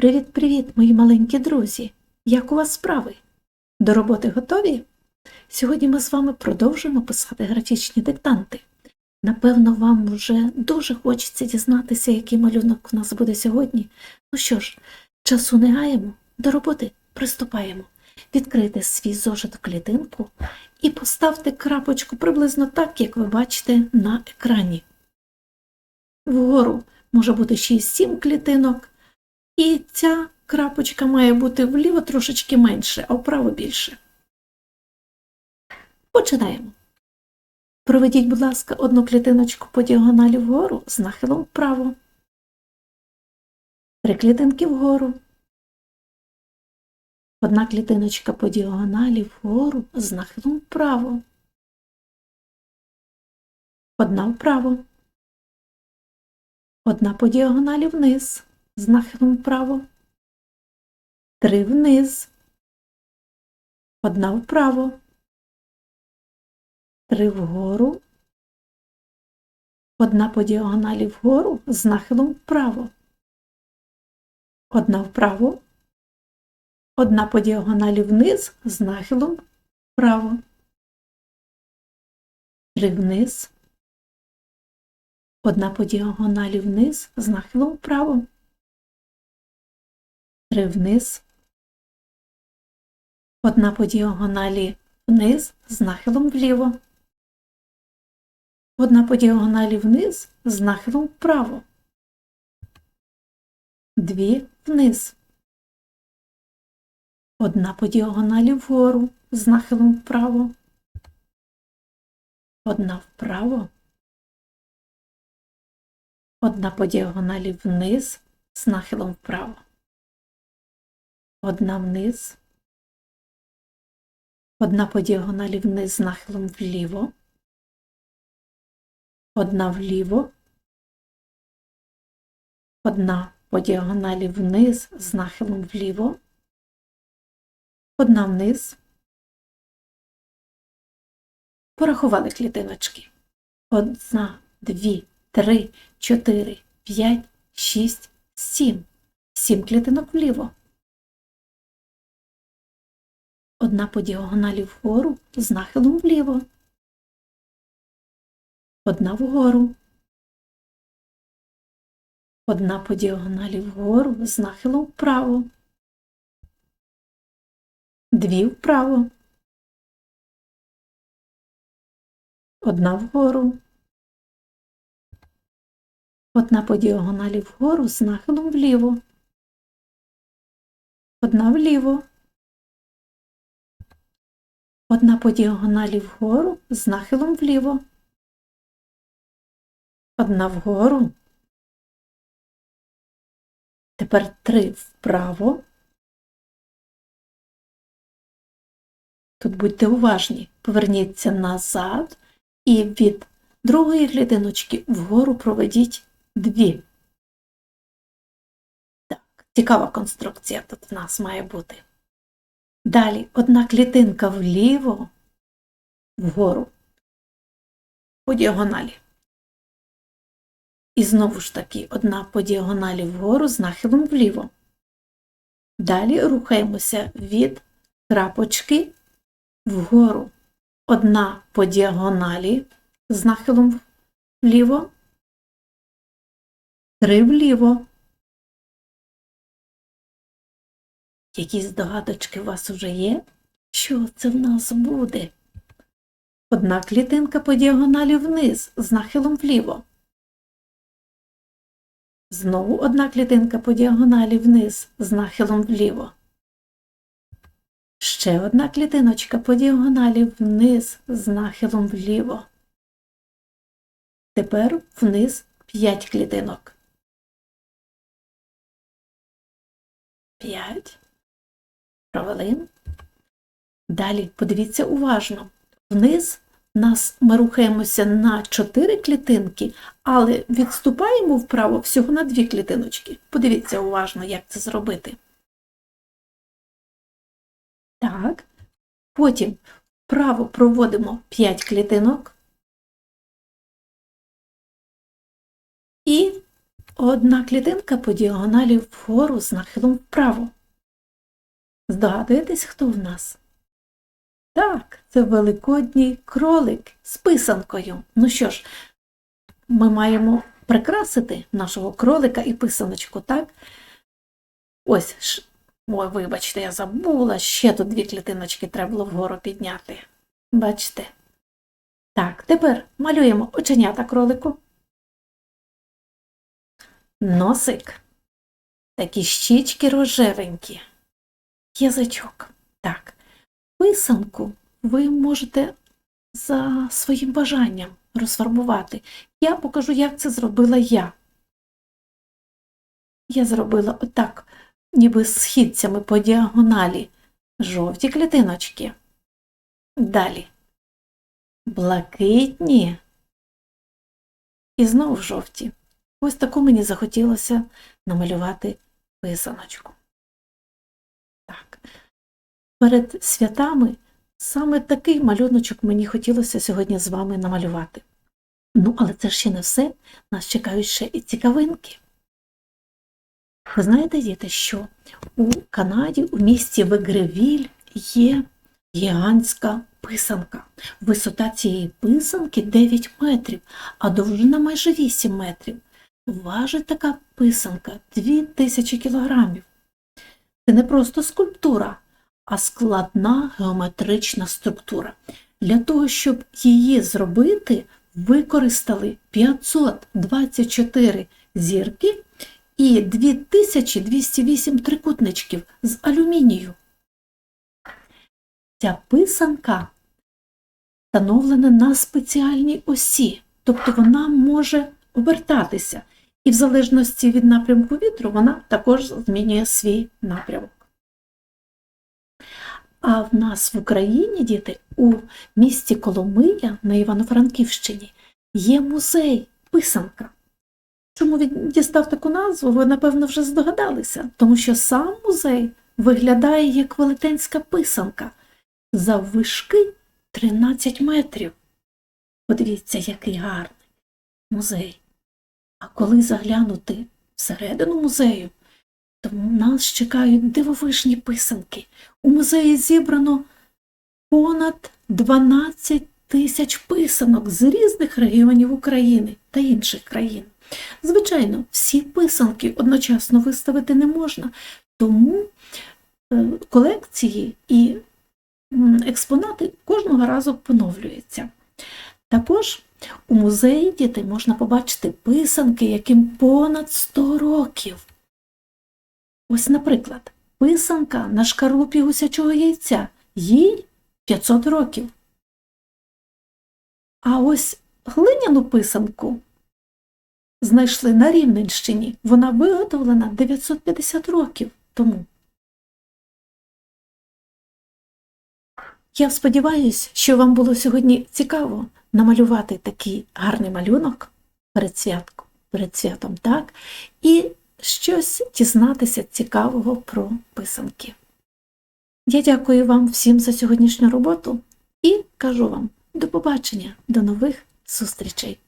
Привіт-привіт, мої маленькі друзі! Як у вас справи? До роботи готові? Сьогодні ми з вами продовжуємо писати графічні диктанти. Напевно, вам вже дуже хочеться дізнатися, який малюнок у нас буде сьогодні. Ну що ж, часу не гаємо, до роботи приступаємо. Відкрийте свій зошит клітинку і поставте крапочку приблизно так, як ви бачите на екрані. Вгору може бути 6-7 клітинок, і ця крапочка має бути вліво трошечки менше, а вправо більше. Починаємо. Проведіть, будь ласка, одну клітиночку по діагоналі вгору з нахилом вправо. Три клітинки вгору. Одна клітиночка по діагоналі вгору з нахилом вправо. Одна вправо. Одна по діагоналі вниз з нахилом вправо. Три вниз. Одна вправо. Три вгору. Одна по діагоналі вгору з нахилом вправо. Одна вправо. Одна по діагоналі вниз з нахилом вправо. Три вниз. Одна по діагоналі вниз з нахилом вправо. Три вниз. Одна по діагоналі вниз з нахилом вліво. Одна по діагоналі вниз з нахилом вправо. Дві вниз. Одна по діагоналі вгору з нахилом вправо. Одна вправо. Одна по діагоналі вниз з нахилом вправо. Одна вниз. Одна по діагоналі вниз з нахилом вліво. Одна вліво. Одна по діагоналі вниз з нахилом вліво. Одна вниз. Порахували клітиночки. Одна, дві, три, чотири, п'ять, шість, сім. Сім клітинок вліво. Одна по діагоналі вгору з нахилом вліво. Одна вгору. Одна по діагоналі вгору з нахилом вправо. Дві вправо. Одна вгору. Одна по діагоналі вгору з нахилом вліво. Одна вліво. Одна по діагоналі вгору з нахилом вліво. Одна вгору. Тепер три вправо. Тут будьте уважні, поверніться назад і від другої клітиночки вгору проведіть дві. Так, цікава конструкція тут в нас має бути. Далі одна клітинка вліво, вгору, по діагоналі. І знову ж таки одна по діагоналі вгору з нахилом вліво. Далі рухаємося від крапочки вгору. Одна по діагоналі з нахилом вліво, три вліво. Якісь здогадочки у вас вже є? Що це в нас буде? Одна клітинка по діагоналі вниз з нахилом вліво. Знову одна клітинка по діагоналі вниз з нахилом вліво. Ще одна клітиночка по діагоналі вниз з нахилом вліво. Тепер вниз 5 клітинок. 5. Провели. Далі подивіться уважно. Вниз нас ми рухаємося на 4 клітинки, але відступаємо вправо всього на 2 клітиночки. Подивіться уважно, як це зробити. Так. Потім вправо проводимо 5 клітинок. І одна клітинка по діагоналі вгору з нахилом вправо. Здогадуєтесь, хто в нас? Так, це великодній кролик з писанкою. Ну що ж, ми маємо прикрасити нашого кролика і писаночку, так? Ось, ой, вибачте, я забула, ще тут дві клітиночки треба було вгору підняти. Бачите? Так, тепер малюємо оченята кролику. Носик. Такі щічки рожевенькі. Язичок. Так. Писанку ви можете за своїм бажанням розфарбувати. Я покажу, як це зробила я. Я зробила отак, ніби східцями по діагоналі жовті клітиночки. Далі блакитні і знову жовті. Ось таку мені захотілося намалювати писаночку. Так. Перед святами саме такий малюночок мені хотілося сьогодні з вами намалювати. Ну, але це ще не все. Нас чекають ще і цікавинки. Ви знаєте, діти, що у Канаді, у місті Вегревіль, є гігантська писанка. Висота цієї писанки 9 метрів, а довжина майже 8 метрів. Важить така писанка 2000 кілограмів. Це не просто скульптура, а складна геометрична структура. Для того, щоб її зробити, використали 524 зірки і 2208 трикутничків з алюмінію. Ця писанка встановлена на спеціальній осі, тобто вона може обертатися, і в залежності від напрямку вітру вона також змінює свій напрямок. А в нас в Україні, діти, у місті Коломия на Івано-Франківщині є музей писанка. Чому він дістав таку назву, ви, напевно, вже здогадалися, тому що сам музей виглядає як велетенська писанка заввишки 13 метрів. Подивіться, який гарний музей. А коли заглянути всередину музею, то нас чекають дивовижні писанки. У музеї зібрано понад 12 тисяч писанок з різних регіонів України та інших країн. Звичайно, всі писанки одночасно виставити не можна, тому е, колекції і експонати кожного разу поновлюються. Також у музеї дітей можна побачити писанки, яким понад 100 років. Ось, наприклад, писанка на шкарлупі гусячого яйця. Їй 500 років. А ось глиняну писанку знайшли на Рівненщині. Вона виготовлена 950 років тому. Я сподіваюся, що вам було сьогодні цікаво намалювати такий гарний малюнок перед святком, перед святом, так? І щось дізнатися цікавого про писанки. Я дякую вам всім за сьогоднішню роботу і кажу вам до побачення, до нових зустрічей!